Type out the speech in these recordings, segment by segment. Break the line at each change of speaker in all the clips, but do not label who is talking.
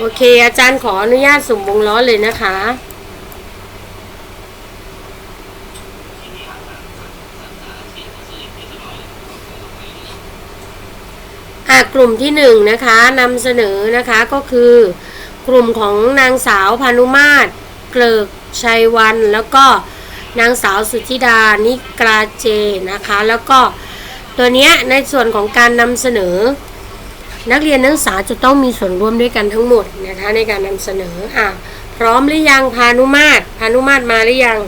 โอเค อาจารย์ขออนุญาตสุ่มวงล้อเลยนะคะ อะกลุ่มที่หนึ่งนะคะนำเสนอนะคะก็คือกลุ่มของนางสาวพานุมาตรเกลิกชัยวัน แล้วก็นางสาวสุธิดานิกราเจนะคะ แล้วก็ตัวเนี้ยในส่วนของการนำเสนอ นักเรียนนักศึกษาจะต้องมีส่วนร่วมด้วยกันทั้งหมดนะคะในการนำเสนออะพร้อมหรือยังพานุมาตรพานุมาตรมาหรือยัง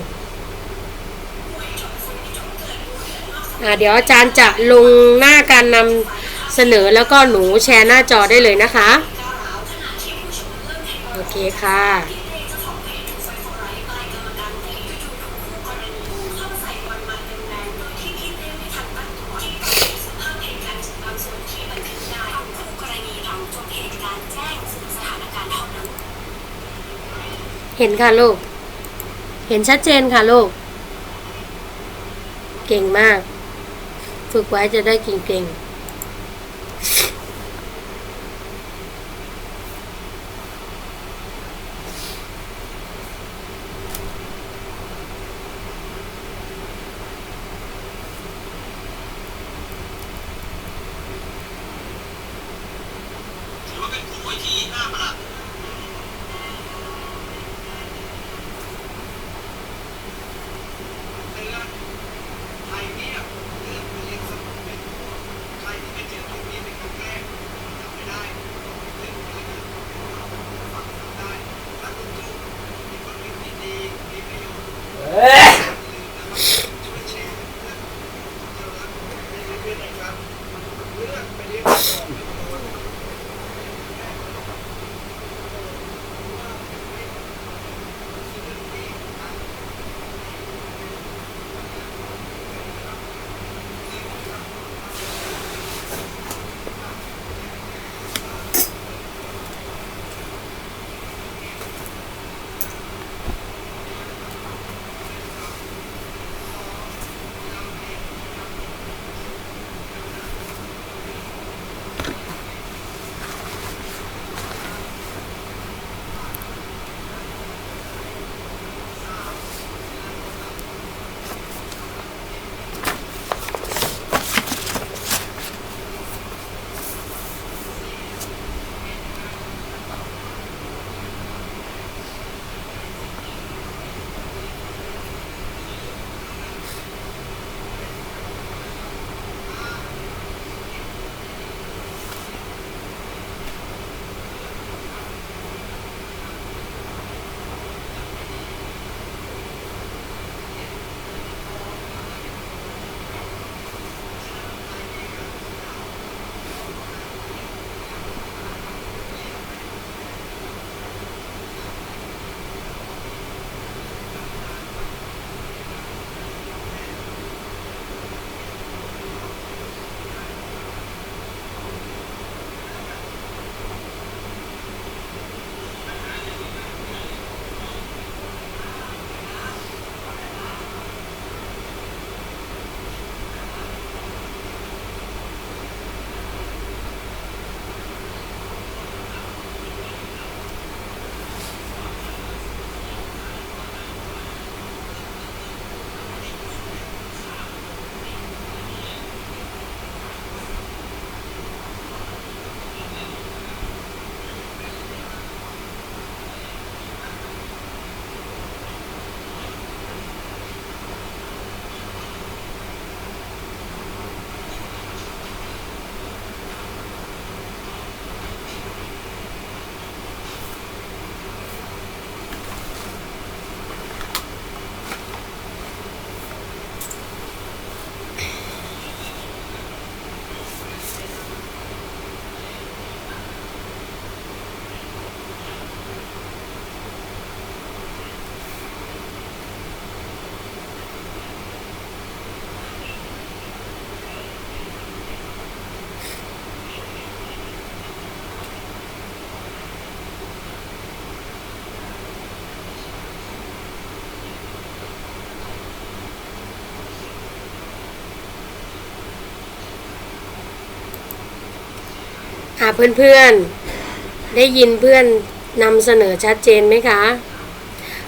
อะเดี๋ยวอาจารย์จะลงหน้าการนำเสนอแล้วก็หนูแชร์หน้าจอได้เลยนะคะ โอเคค่ะ เห็นค่ะลูก เห็นชัดเจนค่ะลูก เก่งมาก ฝึกไว้จะได้เก่งๆ
เพื่อนๆ ได้
ยินเพื่อนนำเสนอชัดเจนไหมคะ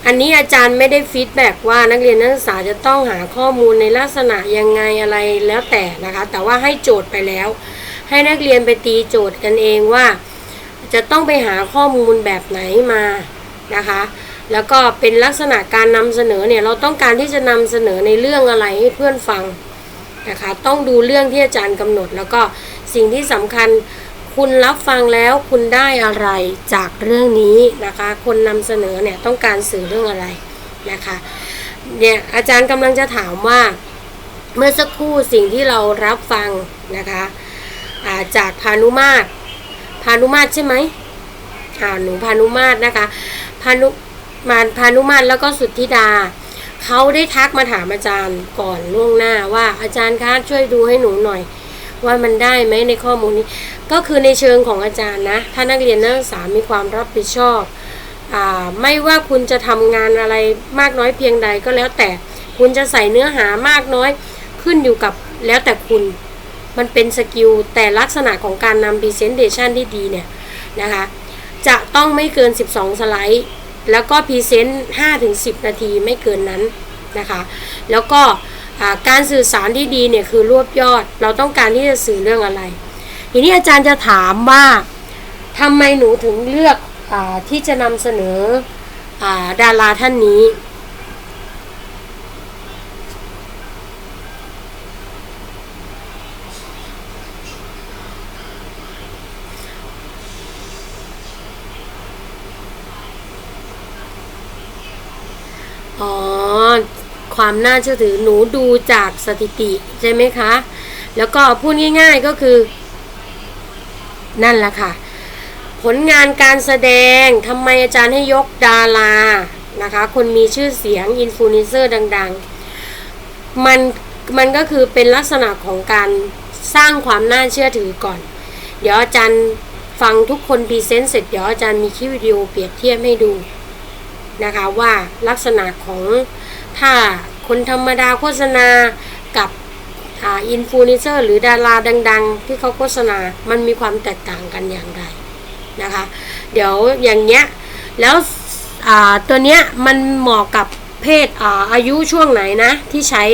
อันนี้อาจารย์ไม่ได้ฟีดแบ็กว่านักเรียนนักศึกษาจะต้องหาข้อมูลในลักษณะยังไงอะไรแล้วแต่นะคะ แต่ว่าให้โจทย์ไปแล้ว ให้นักเรียนไปตีโจทย์กันเองว่า จะต้องไปหาข้อมูลแบบไหนมานะคะ แล้วก็เป็นลักษณะการนำเสนอเนี่ยเราต้องการที่จะนำเสนอในเรื่องอะไรให้เพื่อนฟังนะคะ ต้องดูเรื่องที่อาจารย์กำหนดแล้วก็สิ่งที่สำคัญ คุณรับฟังแล้วคุณได้อะไรจากเรื่องนี้นะคะ คนนำเสนอเนี่ยต้องการสื่อเรื่องอะไรนะคะเนี่ยอาจารย์กำลังจะถามว่าเมื่อสักครู่สิ่งที่เรารับฟังนะคะาจากพานุมาตรพานุมาตรใช่ไหมอ่าหนูพานุมาตรนะคะพานุมาพานุมาตรแล้วก็สุทธิดาเขาได้ทักมาถามอาจารย์ก่อนล่วงหน้าว่าอาจารย์คะช่วยดูให้หนูหน่อย ว่ามันได้ไหมในข้อมูลนี้ ก็คือในเชิงของอาจารย์นะ ถ้านักเรียนนักศึกษามีความรับผิดชอบอไม่ว่าคุณจะทำงานอะไรมากน้อยเพียงใดก็แล้วแต่คุณจะใส่เนื้อหามากน้อยขึ้นอยู่กับแล้วแต่คุณมันเป็นสกิลแต่ลักษณะของการนำ Presentation ที่ดีเนี่ยนะคะจะต้องไม่เกิน 12 สไลด์ แล้วก็พรีเซนต์5-10 นาทีไม่เกินนั้นนะคะ แล้วก็ การสื่อสารที่ดีเนี่ยคือรวบยอด เราต้องการที่จะสื่อเรื่องอะไร ทีนี้อาจารย์จะถามว่าทำไมหนูถึงเลือกอที่จะนำเสนออดาราท่านนี้ อ๋อ ความน่าเชื่อถือหนูดูจากสถิติใช่ไหมคะ แล้วก็พูดง่าย ๆก็คือ นั่นแหละค่ะ ผลงานการแสดงทำไมอาจารย์ให้ยกดารานะคะ คนมีชื่อเสียงอินฟลูเอนเซอร์ดัง ๆ มันมันก็คือเป็นลักษณะของการสร้างความน่าเชื่อถือก่อน เดี๋ยวอาจารย์ฟังทุกคนพรีเซนต์เสร็จเดี๋ยวอาจารย์มีคลิปวิดีโอเปรียบเทียบให้ดูนะคะว่าลักษณะของถ้า คนธรรมดาโฆษณากับอ่าอินฟลูเอนเซอร์หรือดาราดัง ๆ ที่เขาโฆษณา มันมีความแตกต่างกันอย่างไรนะคะ เดี๋ยวอย่างเงี้ย แล้วอ่าตัวเนี้ยมันเหมาะกับเพศอ่าอายุช่วงไหนนะที่ใช้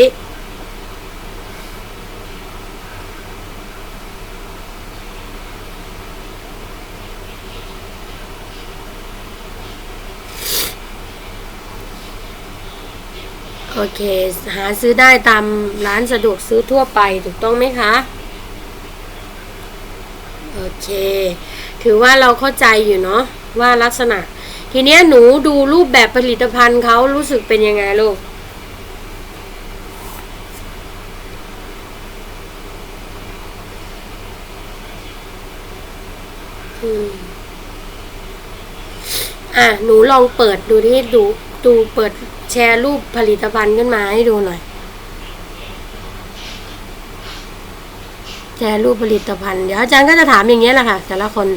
โอเค หาซื้อได้ตามร้านสะดวกซื้อทั่วไปถูกต้องไหมคะ โอเค ถือว่าเราเข้าใจอยู่เนาะว่าลักษณะ ทีเนี้ยหนูดูรูปแบบผลิตภัณฑ์เขารู้สึกเป็นยังไงลูกอืมอะ หนูลองเปิดดูที่ดูดูเปิด แชร์รูปผลิตภัณฑ์ขึ้นมาให้ดูหน่อย แชร์รูปผลิตภัณฑ์ เดี๋ยวอาจารย์ก็จะถามอย่างเงี้ยแหละค่ะ แต่ละคน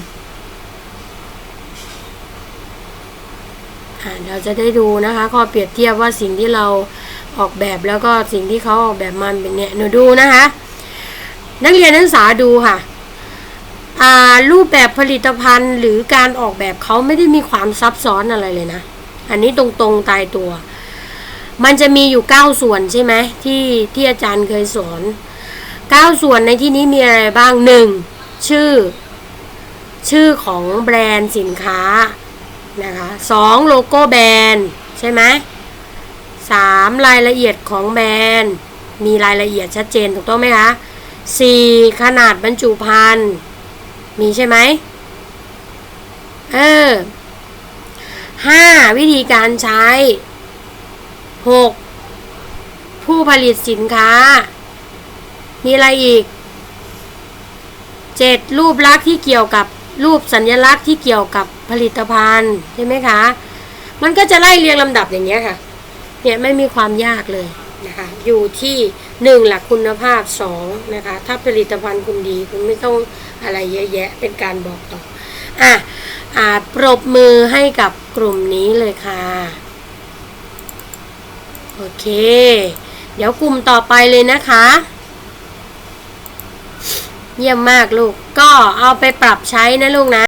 อ่าเราจะได้ดูนะคะข้อเปรียบเทียบว่าสิ่งที่เราออกแบบแล้วก็สิ่งที่เขาออกแบบมันเป็นเนี่ยหนูดูนะคะ นักเรียนนักศึกษาดูค่ะอ่ารูปแบบผลิตภัณฑ์หรือการออกแบบเขาไม่ได้มีความซับซ้อนอะไรเลยนะ อันนี้ตรงๆตายตัว มันจะมีอยู่เก้าส่วนใช่ไหมที่ที่อาจารย์เคยสอนเก้าส่วนในที่นี้มีอะไรบ้างหนึ่งชื่อ ชื่อของแบรนด์สินค้านะคะสองโลโก้แบรนด์ใช่ไหมสามรายละเอียดของแบรนด์ มีรายละเอียดชัดเจนถูกต้องไหมคะสี่ขนาดบรรจุภัณฑ์มีใช่ไหมเออห้าวิธีการใช้ หกผู้ผลิตสินค้า มีอะไรอีกเจ็ดรูปลักษณ์ที่เกี่ยวกับรูปสัญลักษณ์ที่เกี่ยวกับผลิตภัณฑ์ใช่ไหมคะ มันก็จะไล่เรียงลำดับอย่างเงี้ยค่ะ เนี่ยไม่มีความยากเลยนะคะ อยู่ที่หนึ่งหลักคุณภาพสองนะคะ ถ้าผลิตภัณฑ์คุณดีคุณไม่ต้องอะไรเยอะแยะเป็นการบอกต่อ อะอ่าปรบมือให้กับกลุ่มนี้เลยค่ะ โอเค เดี๋ยวกลุ่มต่อไปเลยนะคะ เยี่ยมมากลูก ก็เอาไปปรับใช้นะลูกนะ